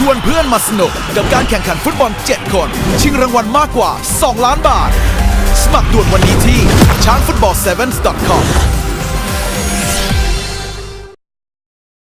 ชวนเพื่อนมาสนุก กับการแข่งขันฟุตบอล 7 คน ชิงรางวัลมากกว่า 2 ล้านบาท สมัครด่วนวันนี้ที่ช้างฟุตบอล7 com